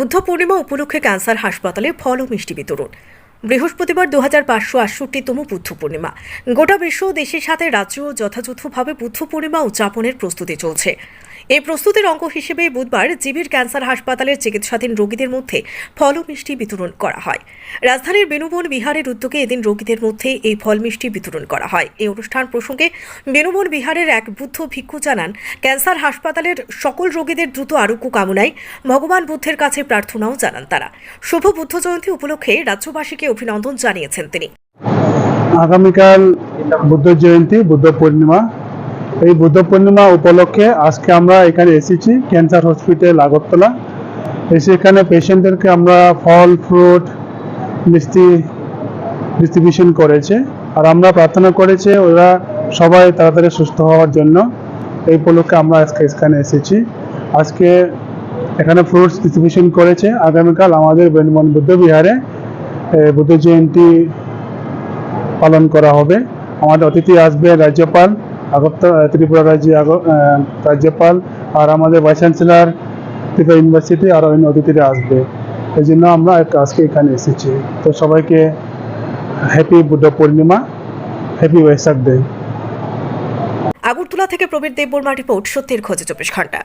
বুদ্ধ পূর্ণিমা উপলক্ষে ক্যান্সার হাসপাতালে ফল ও মিষ্টি বিতরণ। বৃহস্পতিবার দু হাজার পাঁচশো আটষট্টিতম বুদ্ধ পূর্ণিমা গোটা বিশ্ব দেশের সাথে রাজ্যও যথাযথভাবে বুদ্ধ পূর্ণিমা উদযাপনের প্রস্তুতি চলছে। এই প্রস্তুতির অঙ্গ হিসেবে বুধবার জিবির ক্যান্সার হাসপাতালের চিকিৎসাধীন রোগীদের মধ্যে ফল মিষ্টি বিতরণ করা হয়। রাজধানীর বেনুবন বিহারের উদ্যোগে এদিন রোগীদের মধ্যে এই ফল মিষ্টি বিতরণ করা হয়। এই অনুষ্ঠান প্রসঙ্গে বেনুবন বিহারের এক বুদ্ধ ভিক্ষু জানান, ক্যান্সার হাসপাতালের সকল রোগীদের দ্রুত আরোগ্য কামনায় ভগবান বুদ্ধের কাছে প্রার্থনাও জানান তারা। শুভ বুদ্ধ জয়ন্তী উপলক্ষে রাজ্যবাসীকে অভিনন্দন জানিয়েছেন তিনি। আগামীকাল বুদ্ধ জয়ন্তী, বুদ্ধ পূর্ণিমা। এই বুদ্ধ পূর্ণিমা উপলক্ষে আজকে আমরা এখানে এসেছি, ক্যান্সার হসপিটাল আগরতলা। এসে এখানে পেশেন্টদেরকে আমরা ফল ফ্রুট মিষ্টি ডিস্ট্রিবিউশন করেছে। আর আমরা প্রার্থনা করেছে ওরা সবাই তাড়াতাড়ি সুস্থ হওয়ার জন্য। এই উপলক্ষে আমরা আজকে এখানে এসেছি। আজকে এখানে ফ্রুটস ডিস্ট্রিবিউশন করেছে। আগামীকাল আমাদের বেনমন বুদ্ধ বিহারে বুদ্ধ জয়ন্তী পালন করা হবে। আমাদের অতিথি আসবে রাজ্যপাল আগরতলা ত্রিপুরা রাজ্যে রাজ্যপাল আর আমাদের ভাইস চ্যান্সেলার, ত্রিপুরা ইউনিভার্সিটি আর অন্য অতিথিরা আসবে। এই জন্য আমরা আজকে এখানে এসেছি। তো সবাইকে happy Buddha Purnima happy Vesak day Agartala থেকে প্রবীর দেববর্মা রিপোর্ট, সত্যের খোঁজে চব্বিশ ঘণ্টা।